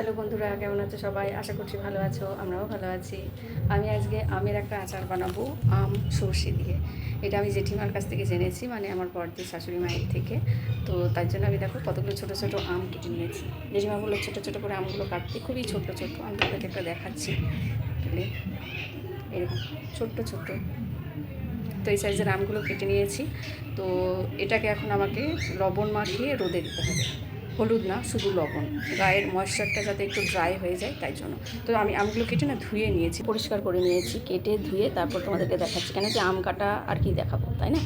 Hello বন্ধুরা, কেমন আছো সবাই? আশা করছি ভালো আছো, আমরাও ভালো আছি। আমি আজকে আমের একটা আচার বানাবো, আম সর্ষে দিয়ে। এটা আমি জেঠিমার কাছ থেকে জেনেছি মানে আমার বড়দের শাশুড়ি মায়ের থেকে। তো তার জন্য আমি দেখো কতগুলো ছোটো ছোটো আম কেটে নিয়েছি। জেঠিমা বলল, ছোটো ছোটো করে আমগুলো কাটতে, খুবই ছোট্ট ছোট্ট আমি তাদেরকে একটা দেখাচ্ছি। এরকম ছোট্ট ছোট্ট। তো এই সাইজের আমগুলো কেটে নিয়েছি। তো এটাকে এখন আমাকে লবণ মাখিয়ে রোদে দিতে হবে। হলুদ না, শুধু লবণ। গায়ের ময়েশ্চারটা যাতে একটু ড্রাই হয়ে যায়, তাই জন্য। তো আমি আমগুলো কেটে না ধুয়ে নিয়েছি, পরিষ্কার করে নিয়েছি, কেটে ধুয়ে তারপর তোমাদেরকে দেখাচ্ছি, কেন কি আম কাটা আর কি দেখাবো, তাই না?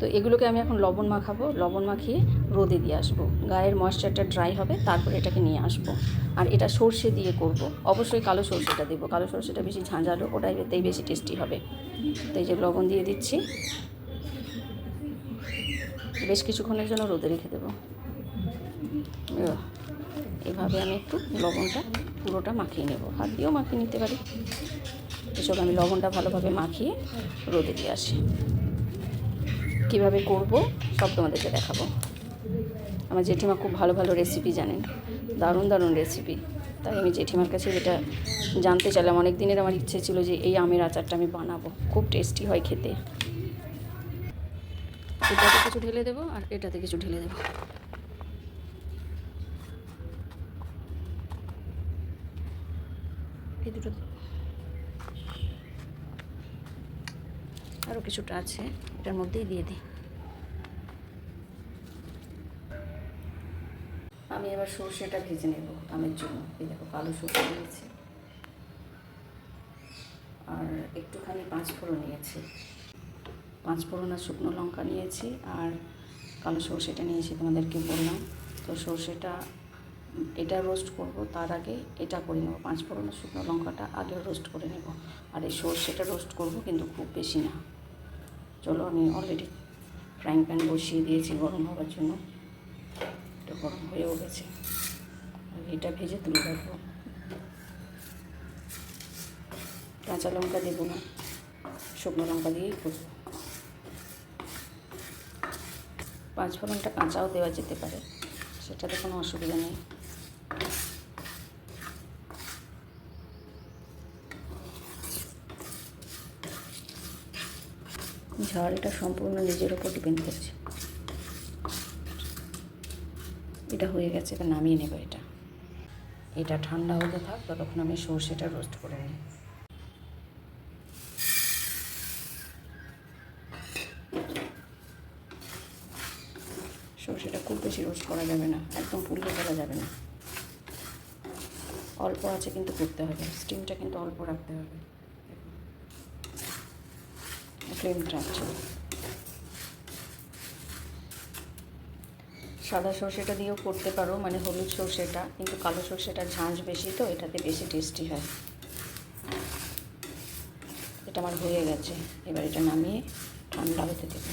তো এগুলোকে আমি এখন লবণ মাখাবো, লবণ মাখিয়ে রোদে দিয়ে আসব। গায়ের ময়েশ্চারটা ড্রাই হবে, তারপর এটাকে নিয়ে আসব। আর এটা সর্ষে দিয়ে করব। অবশ্যই কালো সর্ষেটা দেবো। কালো সর্ষেটা বেশি ঝাঁঝালো ওটাই এতেই বেশি টেস্টি হবে। তো এই যে লবণ দিয়ে দিচ্ছি। বেশ কিছুক্ষণের জন্য রোদে রেখে দেবো। এভাবে আমি একটু লবণটা পুরোটা মাখিয়ে নেব। হাত দিয়েও মাখিয়ে নিতে পারি। এসব আমি লবণটা ভালোভাবে মাখিয়ে রোদে দিয়ে আসি। কীভাবে করব সব তোমাদেরকে দেখাবো। আমার জেঠিমা খুব ভালো ভালো রেসিপি জানেন। দারুণ দারুণ রেসিপি তাই আমি জেঠিমার কাছে যেটা জানতে চাইলাম অনেক দিনের আমার ইচ্ছে ছিল যে এই আমের আচারটা আমি বানাবো। খুব টেস্টি হয় খেতে। এটাতে কিছু ঢেলে দেবো আর এটাতে কিছু ঢেলে দেবো। দুটো আরও কিছুটা আছে, এটার মধ্যেই দিয়ে দিই। আমি এবার সর্ষেটা ভেজে নেব আমের জন্য। এই দেখো, কালো সর্ষে নিয়েছি। আর একটুখানি পাঁচ ফোড়ন নিয়েছি। পাঁচ ফোড়ন আর শুকনো লঙ্কা নিয়েছি, আর কালো সর্ষেটা নিয়েছি তোমাদেরকে বললাম। তো সর্ষেটা এটা রোস্ট করব, তার আগে এটা করে নেব। পাঁচ ফোড়নের শুকনো লঙ্কাটা আগে রোস্ট করে নেব। আর এই সর্ষেটা রোস্ট করব কিন্তু খুব বেশি না। চলো আমি অলরেডি ফ্রাইং প্যান বসিয়ে দিয়েছি গরম হওয়ার জন্য। এটা গরম হয়েও গেছে। এটা ভেজে তুলে রাখব। কাঁচা লঙ্কা দেবো না। শুকনো লঙ্কা দিয়েই করব। পাঁচ ফোড়নটা কাঁচাও দেওয়া যেতে পারে। সেটাতে কোনো অসুবিধা নেই। ঝাল এটা সম্পূর্ণ নিজের ওপর ডিপেন্ড করছে। এটা হয়ে গেছে এবার নামিয়ে নেব এটা। এটা ঠান্ডা হতে থাক, ততক্ষণ আমি সর্ষেটা রোস্ট করে নিই। সর্ষেটা খুব বেশি রোস্ট করা যাবে না, একদম পুড়িয়ে ফেলা যাবে না। অল্প আছে কিন্তু করতে হবে স্টিমটা কিন্তু অল্প রাখতে হবে। ফ্লেমটা সাদা সর্ষেটা দিয়েও করতে পারো মানে হলুদ সর্ষেটা, কিন্তু কালো সর্ষেটা ঝাঁঝ বেশি তো, এটাতে বেশি টেস্টি হয়। এটা আমার হয়ে গেছে, এবার এটা নামিয়ে ঠান্ডা হতে দেবো।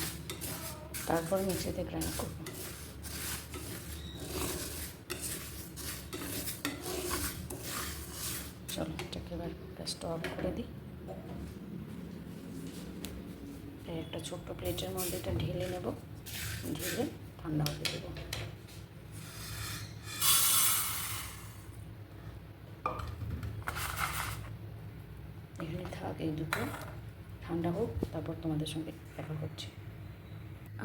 তারপর মিক্সিতে গ্রাইন্ড করব। চলো, এটাকে এবার গ্যাসটা করে দিই এই একটা ছোট্ট প্লেটের মধ্যে এটা ঢেলে নেব। ঢেলে ঠান্ডা হতে দেবো। এখানে থাক এই দুটো। ঠান্ডা হোক, তারপর তোমাদের সঙ্গে দেখা করছি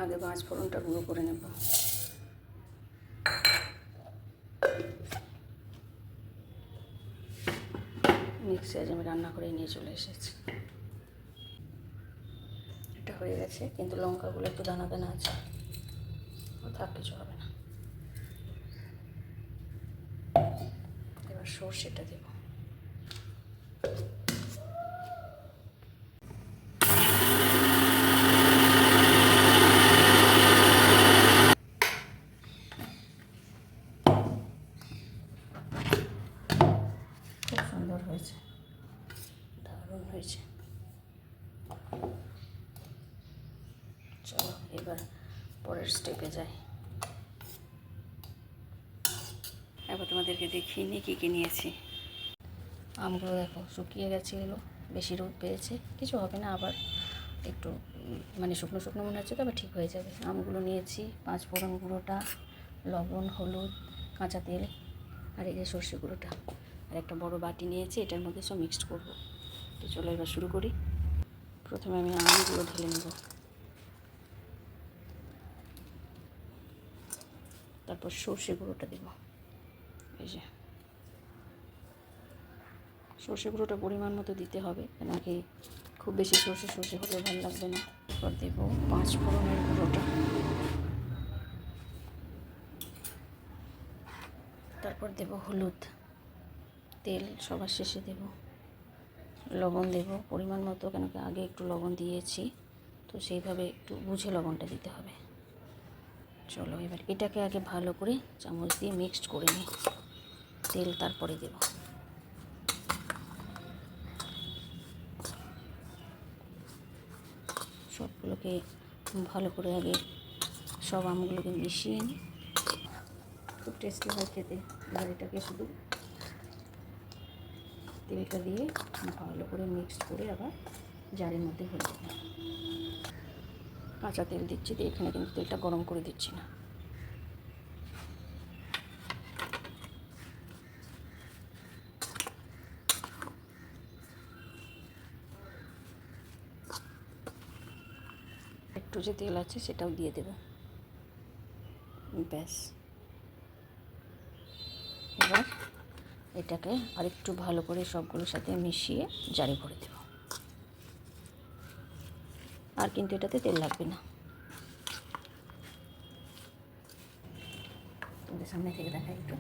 আগে পাঁচ ফোড়নটা গুঁড়ো করে নেব। মিক্সি আজ আমি রান্না করে নিয়ে চলে এসেছি। হয়ে গেছে, কিন্তু লঙ্কাগুলো একটু দানা দানা আছে। থাক কিছু হবে না। এবার সর্ষেটা দেব। খুব সুন্দর হয়েছে দারুণ হয়েছে চলো এবার পরের স্টেপে যাই। এবার তোমাদেরকে দেখিয়ে নিই কী কী নিয়েছি। আমগুলো দেখো শুকিয়ে গেছে এগুলো বেশি রোদ পেয়েছে। কিছু হবে না, আবার একটু মানে শুকনো শুকনো মনে হচ্ছে তো, আবার ঠিক হয়ে যাবে। আমগুলো নিয়েছি, পাঁচ ফোড়ন গুঁড়োটা, লবণ, হলুদ, কাঁচা তেল, আর এই যে সর্ষে গুঁড়োটা। আর একটা বড় বাটি নিয়েছি, এটার মধ্যে সব মিক্সড করব। তো চলো এবার শুরু করি। প্রথমে আমি আমগুলো ঢেলে নেব। তারপর সর্ষে গুঁড়োটা দেব। এই যে। সর্ষে গুঁড়োটা পরিমাণ মতো দিতে হবে নাকি খুব বেশি সর্ষে সর্ষে হলে ভালো লাগবে না। এরপর দেব পাঁচ ফোড়নের গুঁড়োটা। তারপর দেব হলুদ। তেল সবার শেষে দেব। লবণ দেব পরিমাণ মতো, কেন আগে একটু লবণ দিয়েছি, তো সেইভাবে একটু বুঝে লবণটা দিতে হবে। চলো, এবার এটাকে আগে ভালো করে চামচ দিয়ে মিক্সড করে নিই তেল তারপরে দেব। সবগুলোকে ভালো করে আগে সব আমগুলোকে মিশিয়ে নিই খুব টেস্টি হয় খেতে। এবার এটাকে শুধু তেলটা দিয়ে ভালো করে মিক্সড করে আবার জারের মধ্যে হয়ে যাবে কাঁচা তেল দিচ্ছি দিয়ে এখানে কিন্তু তেলটা গরম করে দিচ্ছি না। একটু যে তেল আছে সেটাও দিয়ে দেবো। ব্যাস। এবার এটাকে আরেকটু ভালো করে সবগুলোর সাথে মিশিয়ে জারি করে দেব। আর কিন্তু এটাতে তেল লাগবে না। তোমাদের সামনে থেকে দেখা একটু।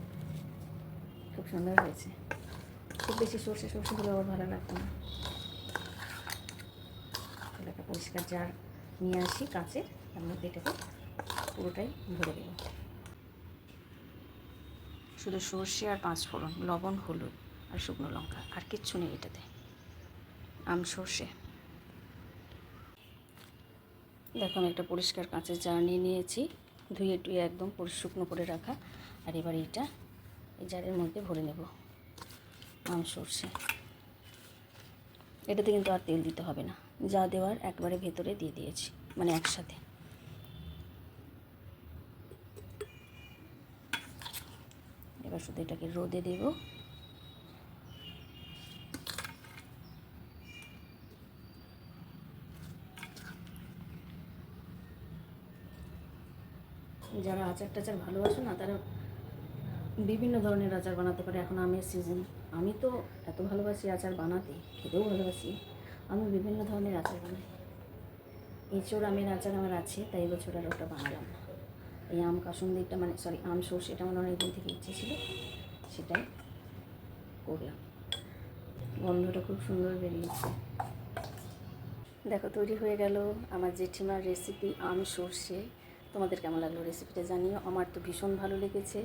খুব সুন্দর হয়েছে। খুব বেশি সর্ষে সর্ষে হলেও আবার ভালো লাগতো না। একটা পরিষ্কার জার নিয়ে আসি কাঁচের তার মধ্যে এটাকে পুরোটাই ভরে দেবো। শুধু সর্ষে আর পাঁচ ফোড়ন, লবণ, হলুদ আর শুকনো লঙ্কা। আর কিচ্ছু নেই এটাতে। আম সর্ষে। দেখো, আমি একটা পরিষ্কার কাঁচের জার নিয়ে নিয়েছি। ধুয়ে টুয়ে একদম শুকনো করে রাখা। আর এবার এইটা, এই জারের মধ্যে ভরে নেব। আম সর্ষে। এটাতে কিন্তু আর তেল দিতে হবে না। যা দেওয়ার একবারে ভেতরে দিয়ে দিয়েছি মানে একসাথে। এবার শুধু এটাকে রোদে দেব। যারা আচার টাচার ভালোবাসে না, তারা বিভিন্ন ধরনের আচার বানাতে পারে। এখন আমের সিজন আমি তো এত ভালোবাসি আচার বানাতে, খেতেও ভালোবাসি। আমি বিভিন্ন ধরনের আচার বানাই। এঁচোড় আমের আচার আমার আছে, তাই এবছর আর ওটা বানালাম এই আম কাসুন্দিটা মানে সরি আম সর্ষে, এটা আমার অনেক দিন থেকে ইচ্ছে ছিল, সেটাই করলাম। গন্ধটা খুব সুন্দর বেরিয়েছে। দেখো, তৈরি হয়ে গেল আমার জেঠিমার রেসিপি আম সর্ষে। তোমাদের কেমন লাগল রেসিপিটা জানিও। আমার তো ভীষণ ভালো লেগেছে।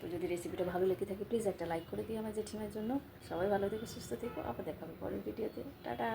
তো যদি রেসিপিটা ভালো লেগে থাকে প্লিজ একটা লাইক করে দিও আমার জেঠিমার জন্য। সবাই ভালো থেকো, সুস্থ থেকো। আবার দেখাবে পরের ভিডিওতে টাটা!